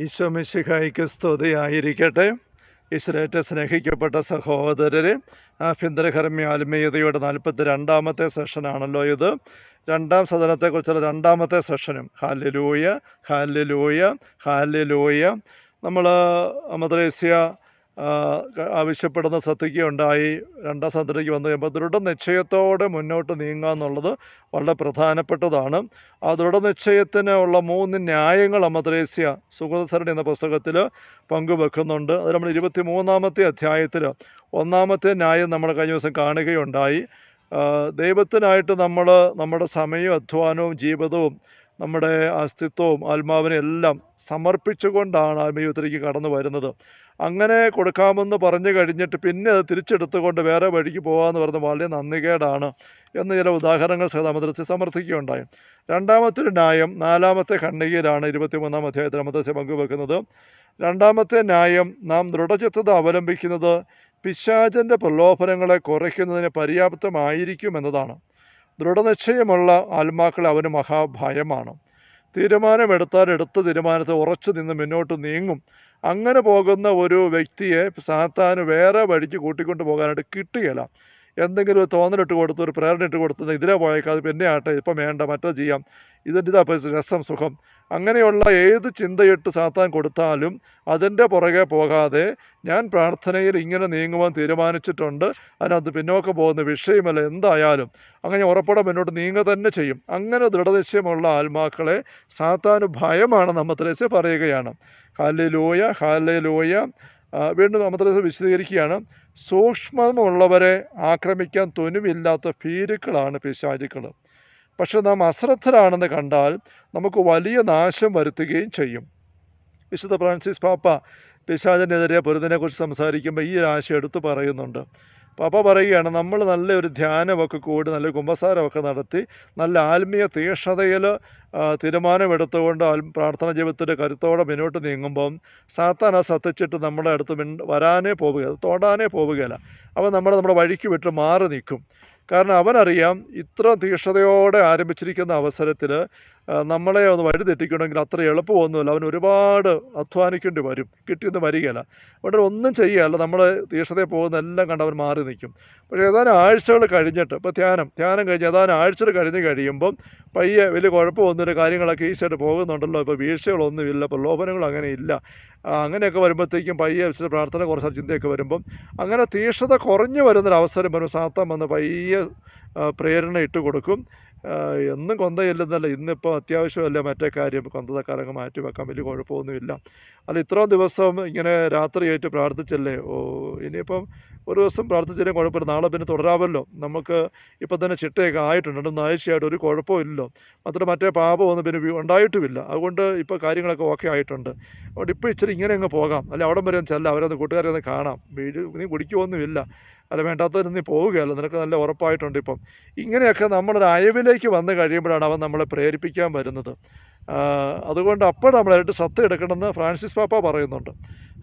ഈശോ മിശിഹായിക്ക് സ്തുതിയായിരിക്കട്ടെ. ഈശ്വരേറ്റ സ്നേഹിക്കപ്പെട്ട സഹോദരരെ ആഭ്യന്തരകർമ്മ ആത്മീയതയുടെ നാൽപ്പത്തി രണ്ടാമത്തെ സെഷനാണല്ലോ ഇത്. രണ്ടാം സദനത്തെക്കുറിച്ചുള്ള രണ്ടാമത്തെ സെഷനും. ഹാലിലൂയ ഹാലിലൂയ ഹാലിലൂയ നമ്മൾ മദ്രേസ്യ ആവശ്യപ്പെടുന്ന ശ്രദ്ധിക്കുകയുണ്ടായി രണ്ടാം സദനത്തിലേക്ക് വന്നു കഴിയുമ്പോൾ ദൃഢനിശ്ചയത്തോടെ മുന്നോട്ട് നീങ്ങുക എന്നുള്ളത് വളരെ പ്രധാനപ്പെട്ടതാണ്. ആ ദൃഢനിശ്ചയത്തിന് ഉള്ള മൂന്ന് ന്യായങ്ങൾ അമദ്രേസ്യ സുഗതസരണി എന്ന പുസ്തകത്തിൽ പങ്കുവെക്കുന്നുണ്ട്. അത് നമ്മൾ ഇരുപത്തി മൂന്നാമത്തെ അധ്യായത്തിൽ ഒന്നാമത്തെ ന്യായം നമ്മൾ കഴിഞ്ഞ ദിവസം കാണുകയുണ്ടായി. ദൈവത്തിനായിട്ട് നമ്മൾ നമ്മുടെ സമയവും അധ്വാനവും ജീവിതവും നമ്മുടെ അസ്തിത്വവും ആത്മാവിനെ എല്ലാം സമർപ്പിച്ചുകൊണ്ടാണ് ആത്മീയത്തിലേക്ക് കടന്നു വരുന്നത്. അങ്ങനെ കൊടുക്കാമെന്ന് പറഞ്ഞു കഴിഞ്ഞിട്ട് പിന്നെ അത് തിരിച്ചെടുത്തുകൊണ്ട് വേറെ വഴിക്ക് പോകാമെന്ന് പറയുന്നത് വളരെ നന്ദികേടാണ് എന്ന് ചില ഉദാഹരണങ്ങൾ സഹതമദ്രസ്യ സമർത്ഥിക്കുകയുണ്ടായി. രണ്ടാമത്തെ ന്യായം നാലാമത്തെ ഖണ്ഡികയിലാണ് ഇരുപത്തിമൂന്നാം അധ്യായത്തിൽ അമദ്രസ്യ പങ്കുവെക്കുന്നത്. രണ്ടാമത്തെ ന്യായം നാം ദൃഢചിത്തത അവലംബിക്കുന്നത് പിശാചന്റെ പ്രലോഭനങ്ങളെ കുറയ്ക്കുന്നതിന് പര്യാപ്തമായിരിക്കും എന്നതാണ്. ദൃഢനിശ്ചയമുള്ള ആത്മാക്കൾ അവന് മഹാഭയമാണ്. തീരുമാനമെടുത്താൽ എടുത്ത തീരുമാനത്തെ ഉറച്ചു നിന്ന് മുന്നോട്ട് നീങ്ങും. അങ്ങനെ പോകുന്ന ഒരു വ്യക്തിയെ സാത്താൻ വേറെ വഴിക്ക് കൂട്ടിക്കൊണ്ട് പോകാനായിട്ട് കിട്ടുകയില്ല എന്തെങ്കിലും ഒരു തോന്നലിട്ട് കൊടുത്ത് ഒരു പ്രേരണ ഇട്ട് കൊടുത്ത് ഇതിലെ പോയേക്കാം അത് പിന്നെ ആട്ടെ ഇപ്പം വേണ്ട മറ്റോ ചെയ്യാം. ഇതിന്റെ ഇതാ രസം സുഖം. അങ്ങനെയുള്ള ഏത് ചിന്തയിട്ട് സാത്താൻ കൊടുത്താലും അതിന്റെ പുറകെ പോകാതെ ഞാൻ പ്രാർത്ഥനയിൽ ഇങ്ങനെ നീങ്ങുവാൻ തീരുമാനിച്ചിട്ടുണ്ട്. അതിനകത്ത് പിന്നോക്കം പോകുന്ന വിഷയമല്ല എന്തായാലും. അങ്ങനെ ഉറപ്പോടെ മുന്നോട്ട് നീങ്ങുക തന്നെ ചെയ്യും. അങ്ങനെ ദൃഢനിശ്ചയമുള്ള ആത്മാക്കളെ സാത്താന് ഭയമാണ് നമ്മത്തിലേശ് പറയുകയാണ്. ഹാലലൂയ ആ, വീണ്ടും നമ്മത്തിലേശ് വിശദീകരിക്കുകയാണ്. സൂക്ഷ്മമുള്ളവരെ ആക്രമിക്കാൻ തുനുവില്ലാത്ത ഭീരുക്കളാണ് പിശാചുക്കൾ. പക്ഷെ നാം അശ്രദ്ധരാണെന്ന് കണ്ടാൽ നമുക്ക് വലിയ നാശം വരുത്തുകയും ചെയ്യും. വിശുദ്ധ ഫ്രാൻസിസ് പാപ്പ പിശാചിനെതിരെ പൊരുതിനെക്കുറിച്ച് സംസാരിക്കുമ്പോൾ ഈ ഒരു ആശയം എടുത്തു പറയുന്നുണ്ട്. പാപ്പ പറയുകയാണ് നമ്മൾ നല്ലൊരു ധ്യാനമൊക്കെ കൂടി നല്ല കുമ്പസാരമൊക്കെ നടത്തി നല്ല ആത്മീയ തീക്ഷ്ണതയിൽ തീരുമാനമെടുത്തുകൊണ്ട് പ്രാർത്ഥന ജീവിതത്തിന്റെ കരുത്തോടെ മുന്നോട്ട് നീങ്ങുമ്പം സാത്താൻ ആ ശ്രദ്ധിച്ചിട്ട് നമ്മുടെ അടുത്ത് മിൻ വരാനേ പോവുക തോടാനേ പോവുകയില്ല. അവൻ നമ്മളെ നമ്മുടെ വഴിക്ക് വിട്ട് മാറി നിൽക്കും. കാരണം അവനറിയാം ഇത്ര തീക്ഷ്ണതയോടെ ആരംഭിച്ചിരിക്കുന്ന അവസരത്തിൽ നമ്മളെ ഒന്ന് വഴി തെറ്റിക്കണമെങ്കിൽ അത്ര എളുപ്പമൊന്നുമില്ല. അവൻ ഒരുപാട് അധ്വാനിക്കേണ്ടി വരും. കിട്ടിയെന്ന് വരികയില്ല. അവിടെ ഒന്നും ചെയ്യുകയല്ല നമ്മൾ തീക്ഷണതയിൽ പോകുന്ന എല്ലാം കണ്ട് അവൻ മാറി നിൽക്കും. പക്ഷേ ഏതാനും ആഴ്ചകൾ കഴിഞ്ഞിട്ട് ഇപ്പോൾ ധ്യാനം ധ്യാനം കഴിഞ്ഞ് ഏതാനും ആഴ്ചകൾ കഴിഞ്ഞ് കഴിയുമ്പം പയ്യെ വലിയ കുഴപ്പമൊന്നുമില്ല. കാര്യങ്ങളൊക്കെ ഈസിയായിട്ട് പോകുന്നുണ്ടല്ലോ. ഇപ്പോൾ വീഴ്ചകളൊന്നുമില്ല. പ്രലോഭനങ്ങൾ അങ്ങനെ ഇല്ല. അങ്ങനെയൊക്കെ വരുമ്പോഴത്തേക്കും പയ്യെ വെച്ചിട്ട് പ്രാർത്ഥന കുറച്ച് ചിന്തയൊക്കെ വരുമ്പം അങ്ങനെ തീക്ഷണത കുറഞ്ഞു വരുന്നൊരവസരം വരുമ്പോൾ സാത്താൻ വന്ന് പയ്യെ പ്രേരണ ഇട്ട് കൊടുക്കും എന്നും കൊന്ത ചെല്ലുന്നല്ല ഇന്നിപ്പോൾ അത്യാവശ്യമല്ല മറ്റേ കാര്യം. കൊന്തതക്കാരങ്ങ് മാറ്റി വെക്കാൻ വലിയ കുഴപ്പമൊന്നുമില്ല. അല്ല ഇത്രയും ദിവസം ഇങ്ങനെ രാത്രിയായിട്ട് പ്രാർത്ഥിച്ചല്ലേ? ഓ ഇനിയിപ്പം ഒരു ദിവസം പ്രാർത്ഥിച്ചാലും കുഴപ്പമില്ല. നാളെ പിന്നെ തുടരാമല്ലോ. നമുക്ക് ഇപ്പം തന്നെ ചിട്ടയൊക്കെ ആയിട്ടുണ്ട്. രണ്ടും ആഴ്ചയായിട്ട് ഒരു കുഴപ്പമില്ലല്ലോ മാത്രം മറ്റേ പാപമൊന്നും പിന്നെ ഉണ്ടായിട്ടുമില്ല അതുകൊണ്ട് ഇപ്പോൾ കാര്യങ്ങളൊക്കെ ഓക്കെ ആയിട്ടുണ്ട്. അതുകൊണ്ട് ഇപ്പോൾ ഇച്ചിരി ഇങ്ങനെ അങ്ങ് പോകാം. അല്ലെ അവിടം വരെ ചെല്ലാം. അവരൊന്ന് കൂട്ടുകാരെ ഒന്ന് കാണാം. വീട് നീ കുടിക്കുമൊന്നുമില്ല അല്ല വേണ്ടാത്തവരും നീ പോവുകയല്ല. നിനക്ക് നല്ല ഉറപ്പായിട്ടുണ്ട് ഇപ്പം. ഇങ്ങനെയൊക്കെ നമ്മളൊരു അയവിലേക്ക് വന്നു കഴിയുമ്പോഴാണ് അവൻ നമ്മളെ പ്രേരിപ്പിക്കാൻ വരുന്നത്. അതുകൊണ്ട് അപ്പോൾ നമ്മളായിട്ട് സത്ത് എടുക്കണമെന്ന് ഫ്രാൻസിസ് പാപ്പ പറയുന്നുണ്ട്.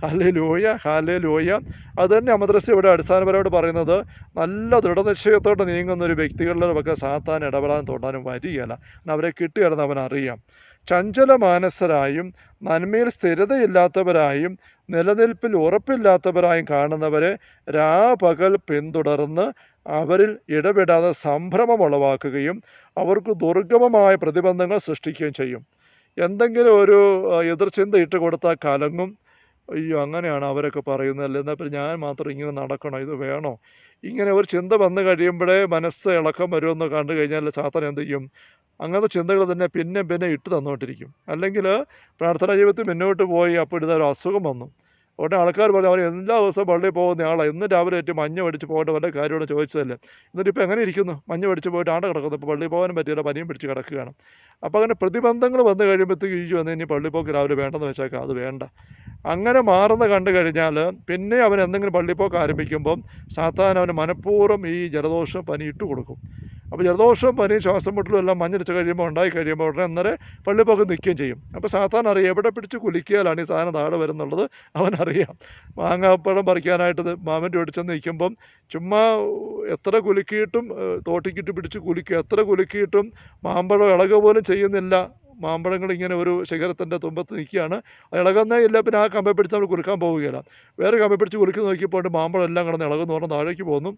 ഹാലേ ലോയ ഹാലേ ലോയ അത് തന്നെ അമദ്രസ്യ ഇവിടെ അടിസ്ഥാനപരമായിട്ട് പറയുന്നത് നല്ല ദൃഢനിശ്ചയത്തോടെ നീങ്ങുന്ന ഒരു വ്യക്തികളിലൊക്കെ സാത്താൻ ഇടപെടാൻ തൊടാനും വരികയില്ല. അവരെ കിട്ടുകയാണെന്ന് അവൻ അറിയാം. ചഞ്ചല മാനസരായും നന്മയിൽ സ്ഥിരതയില്ലാത്തവരായും നിലനിൽപ്പിൽ ഉറപ്പില്ലാത്തവരായും കാണുന്നവരെ രാപകൽ പിന്തുടർന്ന് അവരിൽ ഇടപെടാതെ സംഭ്രമം ഉളവാക്കുകയും അവർക്ക് ദുർഗമമായ പ്രതിബന്ധങ്ങൾ സൃഷ്ടിക്കുകയും ചെയ്യും. എന്തെങ്കിലും ഒരു എതിർചിന്ത ഇട്ട് കൊടുത്താൽ കലങ്ങും. അയ്യോ അങ്ങനെയാണ് അവരൊക്കെ പറയുന്നത്. അല്ലേ എന്നാൽ പിന്നെ ഞാൻ മാത്രം ഇങ്ങനെ നടക്കണോ? ഇത് വേണോ? ഇങ്ങനെ ഒരു ചിന്ത വന്നു കഴിയുമ്പോഴേ മനസ്സ് ഇളക്കം വരുമെന്ന് കണ്ടു കഴിഞ്ഞാൽ ചാത്തൻ എന്ത് ചെയ്യും? അങ്ങനത്തെ ചിന്തകൾ തന്നെ പിന്നെ പിന്നെ ഇട്ട് തന്നുകൊണ്ടിരിക്കും. അല്ലെങ്കിൽ പ്രാർത്ഥനാ ജീവിതത്തിൽ മുന്നോട്ട് പോയി അപ്പോൾ ഇതൊരു അസുഖം വന്നു. ഉടനെ ആൾക്കാർ പറഞ്ഞു അവർ എല്ലാ ദിവസവും പള്ളിയിൽ പോകുന്ന ആളാണ് ഇന്ന് രാവിലെ ഏറ്റവും മഞ്ഞ് മേടിച്ച് പോകേണ്ട വല്ല കാര്യമാണ് ചോദിച്ചതല്ലേ? എന്നിട്ട് ഇപ്പോൾ എങ്ങനെ ഇരിക്കുന്നു? മഞ്ഞ മേടിച്ച് പോയിട്ട് ആണ്ട് കിടക്കുന്നു. ഇപ്പോൾ പള്ളിയിൽ പോകാനും പറ്റിയില്ല പനിയും പിടിച്ച് കിടക്കുകയാണ്. അപ്പോൾ അങ്ങനെ പ്രതിബന്ധങ്ങൾ വന്നു കഴിയുമ്പോഴത്തേക്ക് ഈജു വന്ന് ഇനി പള്ളിയിൽ പോക്ക് രാവിലെ വേണ്ടെന്ന് വെച്ചേക്കാം. അത് വേണ്ട. അങ്ങനെ മാറുന്ന കണ്ടു കഴിഞ്ഞാൽ പിന്നെ അവൻ എന്തെങ്കിലും പള്ളിപ്പോക്ക് ആരംഭിക്കുമ്പം സാത്താൻ അവന് മനഃപൂർവം ഈ ജലദോഷം പനി ഇട്ട് കൊടുക്കും. അപ്പോൾ ജലദോഷവും പനിയും ശ്വാസം മുട്ടലും എല്ലാം മഞ്ഞടിച്ച് കഴിയുമ്പോൾ ഉണ്ടായി കഴിയുമ്പോൾ ഉടനെ അന്നേരം പള്ളിപ്പൊക്കെ നിൽക്കുകയും ചെയ്യും. അപ്പോൾ സാത്താൻ അറിയാം എവിടെ പിടിച്ച് കുലിക്കിയാലാണ് ഈ സാധനം താഴെ വരുന്നുള്ളത് അവനറിയാം മാങ്ങാപ്പഴം പറിക്കാനായിട്ട് മാമന്റെ ഒടിച്ചെന്ന് നിൽക്കുമ്പം ചുമ്മാ എത്ര കുലുക്കിയിട്ടും തോട്ടിക്കിട്ട് പിടിച്ച് കുലുക്കുക എത്ര കുലുക്കിയിട്ടും മാമ്പഴം ഇളക പോലും ചെയ്യുന്നില്ല. മാമ്പഴങ്ങൾ ഇങ്ങനെ ഒരു ശിഖരത്തിന്റെ തുമ്പത്ത് നിൽക്കുകയാണ്. ഇളകുന്നേ ഇല്ല പിന്നെ ആ കമ്പ പിടിച്ച് നമ്മൾ കുറുക്കാൻ പോവുകയില്ല. വേറെ കമ്പ പിടിച്ച് കുറുക്കി നോക്കിയപ്പോൾ മാമ്പഴം എല്ലാം കിടന്ന് ഇളകുന്നു പറഞ്ഞ് താഴേക്ക് പോകുന്നു.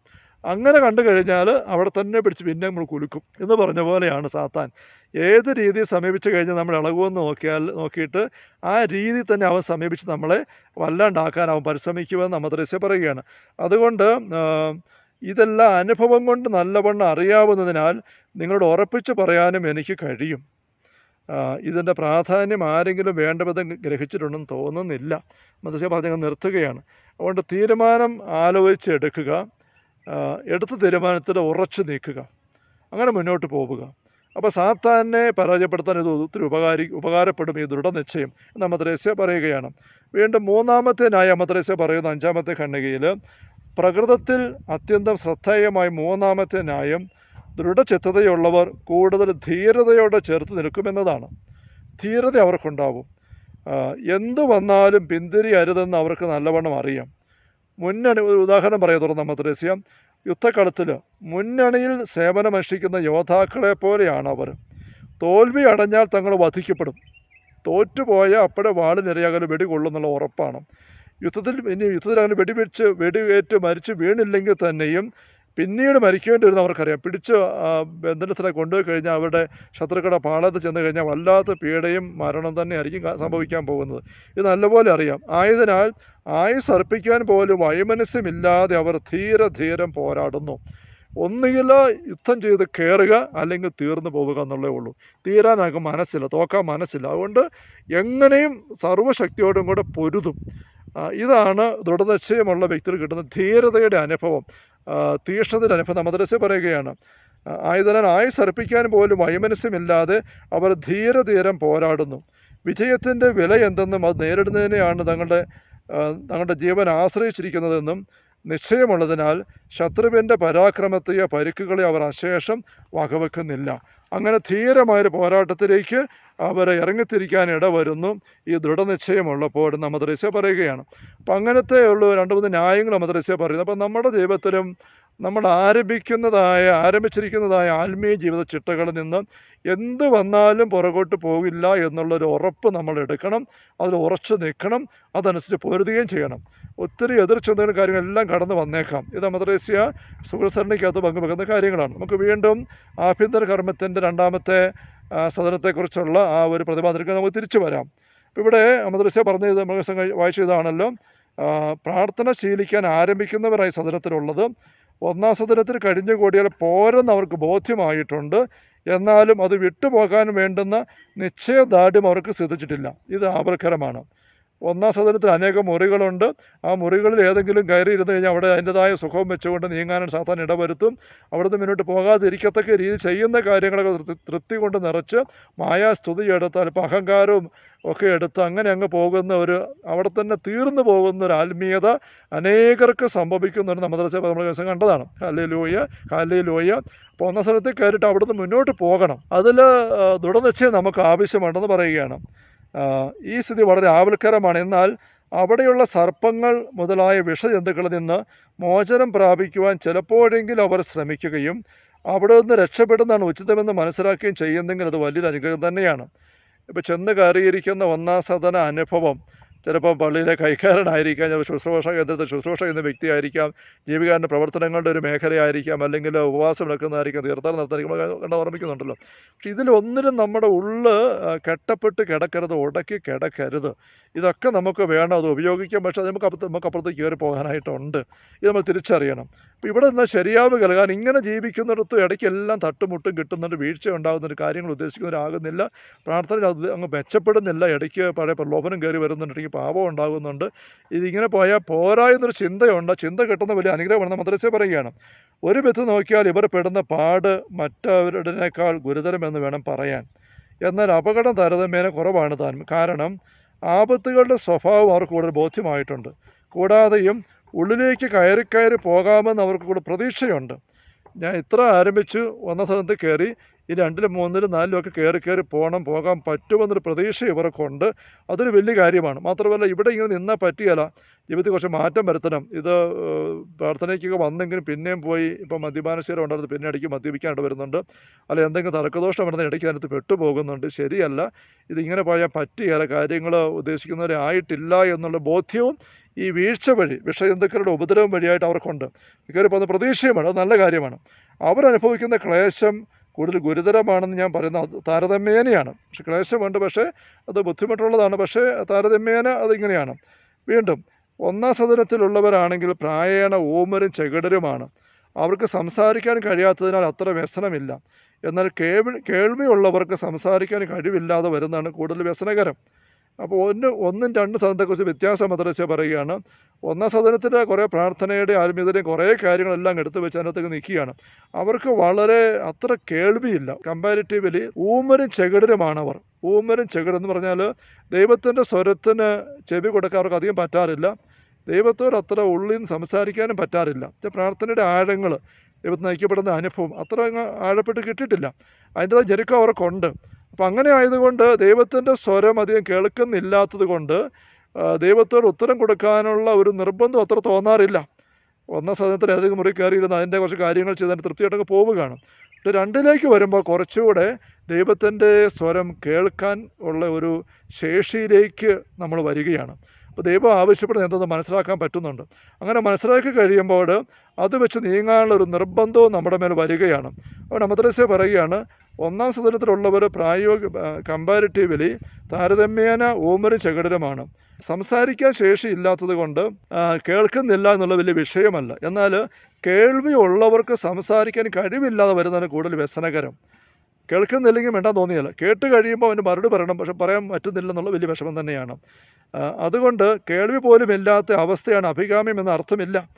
അങ്ങനെ കണ്ടു കഴിഞ്ഞാൽ അവിടെ തന്നെ പിടിച്ച് പിന്നെ നമ്മൾ കുലുക്കും എന്ന് പറഞ്ഞ പോലെയാണ് സാത്താൻ. ഏത് രീതി സമീപിച്ച് കഴിഞ്ഞാൽ നമ്മൾ ഇളകുമെന്ന് നോക്കിയാൽ നോക്കിയിട്ട് ആ രീതി തന്നെ അവൻ സമീപിച്ച് നമ്മളെ വല്ലാണ്ടാക്കാൻ അവൻ പരിശ്രമിക്കുമെന്ന് നമ്മൾ നമ്മദ്രസ്യ പറയുകയാണ്. അതുകൊണ്ട് ഇതെല്ലാം അനുഭവം കൊണ്ട് നല്ലവണ്ണം അറിയാവുന്നതിനാൽ നിങ്ങളോട് ഉറപ്പിച്ച് പറയാനും എനിക്ക് കഴിയും. ഇതിന്റെ പ്രാധാന്യം ആരെങ്കിലും വേണ്ടവിധം ഗ്രഹിച്ചിട്ടുണ്ടെന്ന് തോന്നുന്നില്ല. മതസ്യ പറഞ്ഞങ്ങ് നിർത്തുകയാണ്. അതുകൊണ്ട് തീരുമാനം ആലോചിച്ച് എടുക്കുക. എടുത്ത തീരുമാനത്തിൽ ഉറച്ചു നീക്കുക. അങ്ങനെ മുന്നോട്ട് പോവുക. അപ്പോൾ സാത്താനെ പരാജയപ്പെടുത്താൻ ഇത് ഒത്തിരി ഉപകാരി ഉപകാരപ്പെടും ഈ ദൃഢനിശ്ചയം എന്ന് മദ്രസ്യ പറയുകയാണ്. വീണ്ടും മൂന്നാമത്തെ ന്യായ മദ്രസ്യ പറയുന്ന അഞ്ചാമത്തെ ഖണ്ഡികയിൽ. പ്രകൃതത്തിൽ അത്യന്തം ശ്രദ്ധേയമായ മൂന്നാമത്തെ ന്യായം ദൃഢചിത്തതയുള്ളവർ കൂടുതൽ ധീരതയോടെ ചേർത്ത് നിൽക്കുമെന്നതാണ്. ധീരത അവർക്കുണ്ടാവും. എന്തു വന്നാലും പിന്തിരിയരുതെന്ന് അവർക്ക് നല്ലവണ്ണം അറിയാം. മുന്നണി ഒരു ഉദാഹരണം പറയാം തുറന്ന മദ്രസ്യ യുദ്ധക്കളത്തിൽ മുന്നണിയിൽ സേവനമനുഷ്ഠിക്കുന്ന യോദ്ധാക്കളെ പോലെയാണ് അവർ. തോൽവി അടഞ്ഞാൽ തങ്ങൾ വധിക്കപ്പെടും. തോറ്റുപോയ അപ്പോഴെ വാളിനിരയാകൽ വെടികൊള്ളുന്നുള്ള ഉറപ്പാണ്. യുദ്ധത്തിൽ ഇനി യുദ്ധത്തിൽ അങ്ങനെ വെടിവെച്ച് വെടിയേറ്റ് മരിച്ച് വീണില്ലെങ്കിൽ തന്നെയും പിന്നീട് മരിക്കേണ്ടി വരുന്ന അവർക്കറിയാം. പിടിച്ച് ആ, ബന്ധനത്തിനെ കൊണ്ടുപോയി കഴിഞ്ഞാൽ അവരുടെ ശത്രുക്കളുടെ പാളത്ത് ചെന്ന് കഴിഞ്ഞാൽ വല്ലാത്ത പീഡയും മരണം തന്നെ ആയിരിക്കും സംഭവിക്കാൻ പോകുന്നത്. ഇത് നല്ലപോലെ അറിയാം. ആയതിനാൽ ആയുസ് അർപ്പിക്കാൻ പോലും വൈമനസ്യമില്ലാതെ അവർ ധീര ധീരം പോരാടുന്നു. ഒന്നുകിൽ യുദ്ധം ചെയ്ത് കയറുക അല്ലെങ്കിൽ തീർന്നു പോവുക എന്നുള്ളേ ഉള്ളൂ. തീരാനൊക്കെ മനസ്സില്ല തോക്കാൻ മനസ്സില്ല. അതുകൊണ്ട് എങ്ങനെയും സർവശക്തിയോടും കൂടെ പൊരുതും. ഇതാണ് ദൃഢനിശ്ചയമുള്ള വ്യക്തികൾ കിട്ടുന്ന ധീരതയുടെ അനുഭവം. തീഷ്ണതയുടെ അനുഭവം. മദ്രസ പറയുകയാണ് ആയതിനാൽ ആയുസ് അർപ്പിക്കാൻ പോലും വൈമനസ്യമില്ലാതെ അവർ ധീരധീരം പോരാടുന്നു. വിജയത്തിന്റെ വില എന്തെന്നും അത് നേരിടുന്നതിനെയാണ് തങ്ങളുടെ തങ്ങളുടെ ജീവൻ ആശ്രയിച്ചിരിക്കുന്നതെന്നും നിശ്ചയമുള്ളതിനാൽ ശത്രുവിന്റെ പരാക്രമത്തെയോ പരിക്കുകളെ അവർ അശേഷം വകവെക്കുന്നില്ല. അങ്ങനെ ധീരമായൊരു പോരാട്ടത്തിലേക്ക് അവർ ഇറങ്ങിത്തിരിക്കാൻ ഇടവരുന്നു. ഈ ദൃഢനിശ്ചയമുള്ളപ്പോൾ മദ്രസ്യ പറയുകയാണ്. അപ്പം അങ്ങനത്തെ ഉള്ള രണ്ട് മൂന്ന് ന്യായങ്ങൾ മദ്രസ്യ പറയുന്നത് അപ്പം നമ്മുടെ ജീവിതത്തിലും നമ്മൾ ആരംഭിക്കുന്നതായ ആരംഭിച്ചിരിക്കുന്നതായ ആത്മീയ ജീവിത ചിട്ടകളിൽ നിന്ന് എന്ത് വന്നാലും പുറകോട്ട് പോകില്ല എന്നുള്ളൊരു ഉറപ്പ് നമ്മൾ എടുക്കണം. അതിൽ ഉറച്ചു നിൽക്കണം. അതനുസരിച്ച് പൊരുതുകയും ചെയ്യണം. ഒത്തിരി എതിർച്ചെന്തെങ്കിലും കാര്യങ്ങളെല്ലാം കടന്നു വന്നേക്കാം. ഇത് മദ്രേസ്യ സുഹൃസരണിക്കകത്ത് പങ്കുവെക്കുന്ന കാര്യങ്ങളാണ്. നമുക്ക് വീണ്ടും ആഭ്യന്തര കർമ്മത്തിന്റെ രണ്ടാമത്തെ സദനത്തെക്കുറിച്ചുള്ള ആ ഒരു പ്രതിപാദനക്ക് നമുക്ക് തിരിച്ചു വരാം. അപ്പോൾ ഇവിടെ മദ്രസ്യ പറഞ്ഞത് കഴി- വായിച്ചതാണല്ലോ ആ, പ്രാർത്ഥന ശീലിക്കാൻ ആരംഭിക്കുന്നവരായി സദനത്തിലുള്ളത്. ഒന്നാം സദനത്തിൽ കഴിഞ്ഞു കൂടിയാൽ പോരെന്ന് അവർക്ക് ബോധ്യമായിട്ടുണ്ട്. എന്നാലും അത് വിട്ടുപോകാൻ വേണ്ടുന്ന നിശ്ചയദാർഢ്യം അവർക്ക് സിദ്ധിച്ചിട്ടില്ല. ഇത് ആപൽക്കരമാണ്. ഒന്നാം സദനത്തിൽ അനേകം മുറികളുണ്ട്. ആ മുറികളിൽ ഏതെങ്കിലും കയറി ഇരുന്ന് കഴിഞ്ഞാൽ അവിടെ അതിന്റെതായ സുഖവും വെച്ചുകൊണ്ട് നീങ്ങാനും സാത്താൻ ഇടവരുത്തും. അവിടുന്ന് മുന്നോട്ട് പോകാതിരിക്കത്തക്ക രീതി ചെയ്യുന്ന കാര്യങ്ങളൊക്കെ തൃപ്തി കൊണ്ട് നിറച്ച് മായാസ്തുതി എടുത്താൽ ഇപ്പം അഹങ്കാരവും ഒക്കെ എടുത്ത് അങ്ങനെ അങ്ങ് പോകുന്ന ഒരു അവിടെ തന്നെ തീർന്നു പോകുന്ന ഒരു ആത്മീയത അനേകർക്ക് സംഭവിക്കുന്ന ഒരു മദ്രസ നമ്മൾ ദിവസം കണ്ടതാണ്. ഹല്ലേ ലോയ ഹല്ലേ ലോയ അപ്പോൾ ഒന്നാം സ്ഥലത്തിൽ കയറിയിട്ട് അവിടുന്ന് മുന്നോട്ട് പോകണം. അതിൽ ദൃഢനിശ്ചയം നമുക്ക് ആവശ്യമുണ്ടെന്ന് പറയുകയാണ്. ഈ സ്ഥിതി വളരെ ആവൽക്കരമാണ് എന്നാൽ അവിടെയുള്ള സർപ്പങ്ങൾ മുതലായ വിഷജന്തുക്കളിൽ നിന്ന് മോചനം പ്രാപിക്കുവാൻ ചിലപ്പോഴെങ്കിലും അവർ ശ്രമിക്കുകയും അവിടെ നിന്ന് രക്ഷപ്പെടുന്നതാണ് ഉചിതമെന്ന് മനസ്സിലാക്കുകയും ചെയ്യുന്നെങ്കിൽ അത് വലിയൊരു അനുഗ്രഹം തന്നെയാണ്. ഇപ്പോൾ ചെന്ന് കയറിയിരിക്കുന്ന ഒന്നാം സദന അനുഭവം. ചിലപ്പോൾ പള്ളിയിലെ കൈക്കാരനായിരിക്കാം ചിലപ്പോൾ ശുശ്രൂഷ കേന്ദ്രത്തിൽ ശുശ്രൂഷ ചെയ്യുന്ന വ്യക്തിയായിരിക്കാം ജീവികാരന്റെ പ്രവർത്തനങ്ങളുടെ ഒരു മേഖലയായിരിക്കാം അല്ലെങ്കിൽ ഉപവാസം എടുക്കുന്നതായിരിക്കാം തീർത്ഥാടനം നടത്തായിരിക്കും കണ്ട ഓർമ്മിക്കുന്നുണ്ടല്ലോ. പക്ഷേ ഇതിലൊന്നിനും നമ്മുടെ ഉള്ള് കെട്ടപ്പെട്ട് കിടക്കരുത് ഉടക്കി കിടക്കരുത്. ഇതൊക്കെ നമുക്ക് വേണം അത് ഉപയോഗിക്കാം പക്ഷേ അത് നമുക്ക് അപ്പുറത്ത് നമുക്ക് അപ്പുറത്തേക്ക് കയറി പോകാനായിട്ടുണ്ട്. ഇത് നമ്മൾ തിരിച്ചറിയണം. അപ്പോൾ ഇവിടെ നിന്ന് ശരിയാവ് കലകാൻ ഇങ്ങനെ ജീവിക്കുന്നിടത്ത് ഇടയ്ക്ക് എല്ലാം തട്ടുമുട്ടും കിട്ടുന്നുണ്ട് വീഴ്ച ഉണ്ടാകുന്നുണ്ട് കാര്യങ്ങൾ ഉദ്ദേശിക്കുന്നവരാകുന്നില്ല. പ്രാർത്ഥന അത് അങ്ങ് മെച്ചപ്പെടുന്നില്ല ഇടയ്ക്ക് പഴയ പ്രലോഭനം കയറി വരുന്നുണ്ട് ഇടയ്ക്ക് പാപം ഉണ്ടാകുന്നുണ്ട്. ഇതിങ്ങനെ പോയാൽ പോരാ എന്നൊരു ചിന്തയുണ്ട്. ചിന്ത കിട്ടുന്ന വലിയ അനുഗ്രഹമാണ് മദ്രസ പറയുകയാണ്. ഒരു വിധത്തിൽ നോക്കിയാൽ ഇവർ പെടുന്ന പാട് മറ്റവരുടേക്കാൾ ഗുരുതരമെന്ന് വേണം പറയാൻ. എന്നാൽ അപകടം താരതമ്യേന കുറവാണ് താൻ. കാരണം ആപത്തുകളുടെ സ്വഭാവം അവർക്ക് കൂടുതൽ ബോധ്യമായിട്ടുണ്ട്. കൂടാതെയും ഉള്ളിലേക്ക് കയറി കയറി പോകാമെന്ന് അവർക്ക് കൂടെ പ്രതീക്ഷയുണ്ട്. ഞാൻ ഇത്ര ആരംഭിച്ചു. വന്ന സ്ഥലത്ത് കയറി ഈ രണ്ടിലും മൂന്നിലും നാലിലും ഒക്കെ കയറി കയറി പോകണം പോകാൻ പറ്റുമെന്നൊരു പ്രതീക്ഷ ഇവർക്കുണ്ട്. അതൊരു വലിയ കാര്യമാണ്. മാത്രമല്ല ഇവിടെ ഇങ്ങനെ നിന്നാൽ പറ്റിയല്ല. ജീവിതത്തിൽ കുറച്ച് മാറ്റം വരുത്തണം. ഇത് പ്രാർത്ഥനയ്ക്കൊക്കെ വന്നെങ്കിലും പിന്നെയും പോയി ഇപ്പം മദ്യപാനശീലം ഉണ്ടായിരുന്നു പിന്നെ ഇടയ്ക്ക് മദ്യപിക്കാനായിട്ട് വരുന്നുണ്ട്. അല്ല എന്തെങ്കിലും തർക്കദോഷം വരുന്ന ഇടയ്ക്ക് അതിനകത്ത് പെട്ടുപോകുന്നുണ്ട്. ശരിയല്ല. ഇതിങ്ങനെ പോയാൽ പറ്റിയല്ല കാര്യങ്ങൾ ഉദ്ദേശിക്കുന്നവരെ ആയിട്ടില്ല എന്നുള്ള ബോധ്യവും ഈ വീഴ്ച വഴി വിഷജന്തുക്കളുടെ ഉപദ്രവം വഴിയായിട്ട് അവർക്കുണ്ട്. കയറി പോകുന്ന പ്രതീക്ഷയുമാണ്. അത് നല്ല കാര്യമാണ്. അവരനുഭവിക്കുന്ന ക്ലേശം കൂടുതൽ ഗുരുതരമാണെന്ന് ഞാൻ പറയുന്നത് താരതമ്യേനയാണ്. പക്ഷെ ക്ലേശമുണ്ട് പക്ഷേ അത് ബുദ്ധിമുട്ടുള്ളതാണ്. പക്ഷേ താരതമ്യേന അതിങ്ങനെയാണ് വീണ്ടും ഒന്നാം സദനത്തിലുള്ളവരാണെങ്കിൽ പ്രായേണ ഓമരും ചെകിടരുമാണ്. അവർക്ക് സംസാരിക്കാൻ കഴിയാത്തതിനാൽ അത്ര വ്യസനമില്ല. എന്നാൽ കേൾവി കേൾവിയുള്ളവർക്ക് സംസാരിക്കാൻ കഴിവില്ലാതെ വരുന്നതാണ് കൂടുതൽ വ്യസനകരം. അപ്പോൾ ഒന്ന് ഒന്നും രണ്ടും സദനത്തെക്കുറിച്ച് വ്യത്യാസം മദ്രസ പറയുകയാണ്. ഒന്നാം സദനത്തിന്റെ കുറേ പ്രാർത്ഥനയുടെ ആത്മീയതയുടെയും കുറേ കാര്യങ്ങളെല്ലാം എടുത്തു വെച്ച് അതിനകത്തേക്ക് നിൽക്കുകയാണ് അവർക്ക് വളരെ അത്ര കേൾവിയില്ല. കമ്പാരിറ്റീവ്ലി ഊമരും ചെകിടരുമാണ് അവർ. ഊമരും ചെകിടെന്ന് പറഞ്ഞാൽ ദൈവത്തിന്റെ സ്വരത്തിന് ചെവി കൊടുക്കാൻ അവർക്ക് അധികം പറ്റാറില്ല. ദൈവത്തോട് അത്ര ഉള്ളിൽ നിന്ന് സംസാരിക്കാനും പറ്റാറില്ല. പ്രാർത്ഥനയുടെ ആഴങ്ങൾ ദൈവത്തിന് നയിക്കപ്പെടുന്ന അനുഭവം അത്ര ആഴപ്പെട്ട് കിട്ടിയിട്ടില്ല. അതിന്റെതായ ജനുക്കം അവർക്കുണ്ട്. അപ്പം അങ്ങനെ ആയതുകൊണ്ട് ദൈവത്തിന്റെ സ്വരം അധികം കേൾക്കുന്നില്ലാത്തത് കൊണ്ട് ദൈവത്തോട് ഉത്തരം കൊടുക്കാനുള്ള ഒരു നിർബന്ധം അത്ര തോന്നാറില്ല. ഒന്നാം സദനത്തിൽ അധികം മുറി കയറിയിരുന്ന് അതിന്റെ കുറച്ച് കാര്യങ്ങൾ ചെയ്ത് അതിന്റെ തൃപ്തിയായിട്ടൊക്കെ പോവുകയാണ്. പക്ഷേ രണ്ടിലേക്ക് വരുമ്പോൾ കുറച്ചുകൂടെ ദൈവത്തിന്റെ സ്വരം കേൾക്കാൻ ഉള്ള ഒരു ശേഷിയിലേക്ക് നമ്മൾ വരികയാണ്. അപ്പോൾ ദൈവം ആവശ്യപ്പെടുന്നത് എന്തെന്ന് മനസ്സിലാക്കാൻ പറ്റുന്നുണ്ട്. അങ്ങനെ മനസ്സിലാക്കി കഴിയുമ്പോൾ അത് വെച്ച് നീങ്ങാനുള്ള ഒരു നിർബന്ധവും നമ്മുടെ മേൽ വരികയാണ്. അപ്പോൾ നമ്മുടെ പറയുകയാണ് ഒന്നാം സദനത്തിലുള്ളവർ പ്രായോഗിക കമ്പാരിറ്റീവ്ലി താരതമ്യേന ഊമരും ചകിടരുമാണ്. സംസാരിക്കാൻ ശേഷിയില്ലാത്തത് കൊണ്ട് കേൾക്കുന്നില്ല എന്നുള്ള വലിയ വിഷയമല്ല. എന്നാൽ കേൾവി ഉള്ളവർക്ക് സംസാരിക്കാൻ കഴിവില്ലാതെ വരുന്നതിന് കൂടുതൽ വ്യസനകരം. കേൾക്കുന്നില്ലെങ്കിൽ വേണ്ടാൻ തോന്നിയല്ല. കേട്ട് കഴിയുമ്പോൾ അവന് മറുപടി പറയണം പക്ഷെ പറയാൻ പറ്റുന്നില്ല എന്നുള്ള വലിയ വിഷമം തന്നെയാണ്. അതുകൊണ്ട് കേൾവി പോലും ഇല്ലാത്ത അവസ്ഥയാണ് അഭികാമ്യം എന്ന അർത്ഥമില്ല.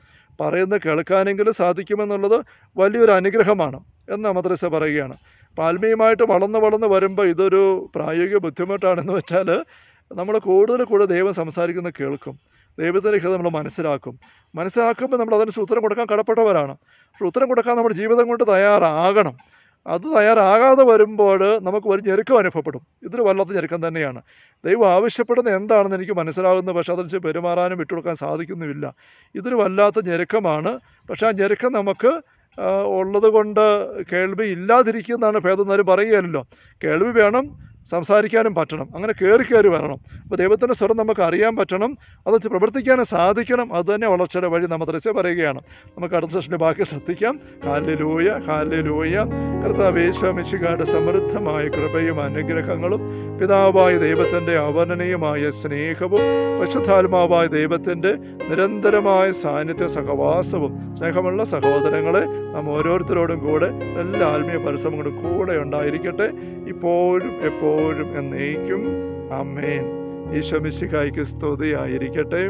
പറയുന്നത് കേൾക്കാനെങ്കിലും സാധിക്കുമെന്നുള്ളത് വലിയൊരു അനുഗ്രഹമാണ് എന്ന് മദ്രസ പറയുകയാണ്. അപ്പോൾ ആത്മീയമായിട്ട് വളർന്ന് വളർന്ന് വരുമ്പോൾ ഇതൊരു പ്രായോഗിക ബുദ്ധിമുട്ടാണെന്ന് വെച്ചാൽ നമ്മൾ കൂടുതൽ കൂടുതൽ ദൈവം സംസാരിക്കുന്ന കേൾക്കും. ദൈവത്തിന്റെ ഹിതം നമ്മൾ മനസ്സിലാക്കും. മനസ്സിലാക്കുമ്പോൾ നമ്മൾ അതിന് ഉത്തരം കൊടുക്കാൻ കടപ്പെട്ടവരാണ്. പക്ഷെ ഉത്തരം കൊടുക്കാൻ നമ്മുടെ ജീവിതം കൊണ്ട് തയ്യാറാകണം. അത് തയ്യാറാകാതെ വരുമ്പോൾ നമുക്ക് ഒരു ഞെരുക്കം അനുഭവപ്പെടും. ഇതൊരു വല്ലാത്ത ഞെരുക്കം തന്നെയാണ്. ദൈവം ആവശ്യപ്പെടുന്ന എന്താണെന്ന് എനിക്ക് മനസ്സിലാകുന്നു. പക്ഷേ അതനുസരിച്ച് പെരുമാറാനും വിട്ടുകൊടുക്കാൻ സാധിക്കുന്നുമില്ല. ഇതൊരു വല്ലാത്ത ഞെരുക്കമാണ്. പക്ഷേ ആ ഞെരുക്കം നമുക്ക് ഉള്ളത് കൊണ്ട് കേൾവി ഇല്ലാതിരിക്കുന്നതാണ് ഭേദം. എന്നാലും പറയുകയല്ലോ കേൾവി വേണം സംസാരിക്കാനും പറ്റണം. അങ്ങനെ കയറി കയറി വരണം. അപ്പോൾ ദൈവത്തിന്റെ സ്വരം നമുക്ക് അറിയാൻ പറ്റണം. അത് പ്രവർത്തിക്കാനും സാധിക്കണം. അത് തന്നെ വളർച്ചയുടെ വഴി നമ്മൾ ദൃശ്യം പറയുകയാണ്. നമുക്ക് അടുത്ത സെഷനിൽ ബാക്കി ശ്രദ്ധിക്കാം. ഹാലലൂയ ഹാലലൂയ കർത്താവേശമിശികാരുടെ സമൃദ്ധമായ കൃപയും അനുഗ്രഹങ്ങളും പിതാവായ ദൈവത്തിന്റെ അവർണനീയമായ സ്നേഹവും പശുധാത്മാവായ ദൈവത്തിന്റെ നിരന്തരമായ സാന്നിധ്യ സഹവാസവും സ്നേഹമുള്ള സഹോദരങ്ങളെ നാം ഓരോരുത്തരോടും കൂടെ എല്ലാ ആത്മീയ പരിശ്രമങ്ങളും കൂടെ ഉണ്ടായിരിക്കട്ടെ. ഇപ്പോഴും എപ്പോഴും എന്നേക്കും. അമ്മേൻ ഈശോ മിശിഹായ്ക്ക് സ്തുതിയായിരിക്കട്ടെ.